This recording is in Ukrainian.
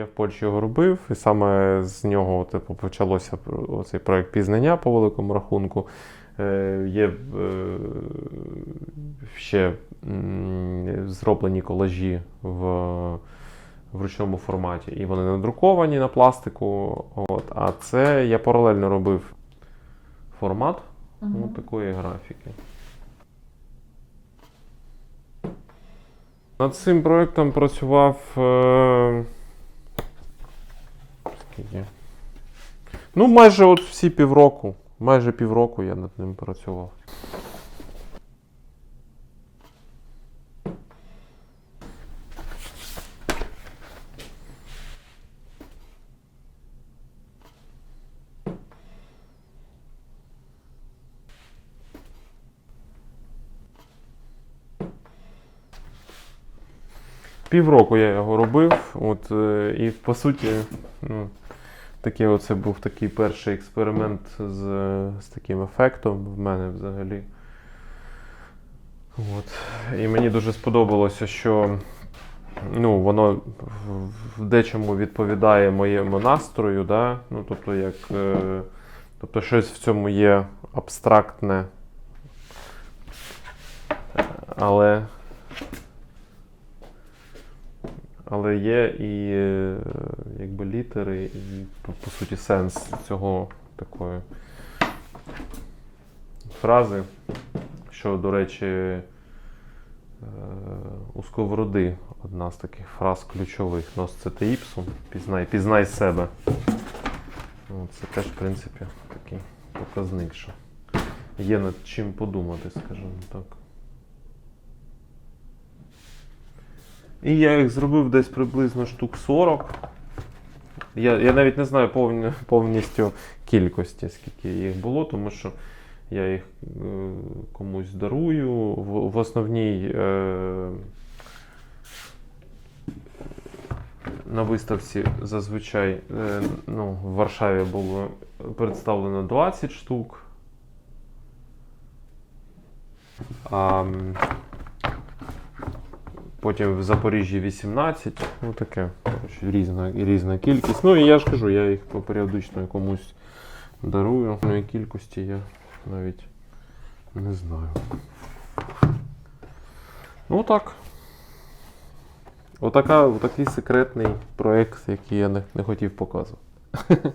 Я в Польщі його робив, і саме з нього типу, почалося цей проект пізнання по великому рахунку. Е, Є е, ще зроблені колажі в, в ручному форматі, і вони надруковані на пластику. От. А це я паралельно робив формат Мгм. ну, такої графіки. Над цим проєктом працював. Е... Скільки? Ну, майже от всі півроку. Майже півроку я над ним працював. Півроку я його робив. От, е, і по суті, ну, такий оце був такий перший експеримент з, з таким ефектом в мене взагалі. От. І мені дуже сподобалося, що ну, воно в- дечому відповідає моєму настрою. Да? Ну, тобто, як, е, тобто щось в цьому є абстрактне. Але Але є і е, якби літери, і по, по суті сенс цього такої фрази, що, до речі, е, у Сковороди одна з таких фраз ключових носце іпсум, пізнай, пізнай себе. Ну, Це теж, в принципі, такий показник, що є над чим подумати, скажімо так. І я їх зробив десь приблизно штук 40. Я, я навіть не знаю повні, повністю кількості, скільки їх було, тому що я їх е, комусь дарую. В, в основній е, на виставці зазвичай е, ну, в Варшаві було представлено 20 штук. М, Потім в Запоріжжі 18. Ну таке. Різна, різна кількість. Ну і я ж кажу, я їх періодично комусь дарую. Ну і кількості я навіть не знаю. Ну так. Отака, отакий секретний проєкт, який я не, не хотів показувати.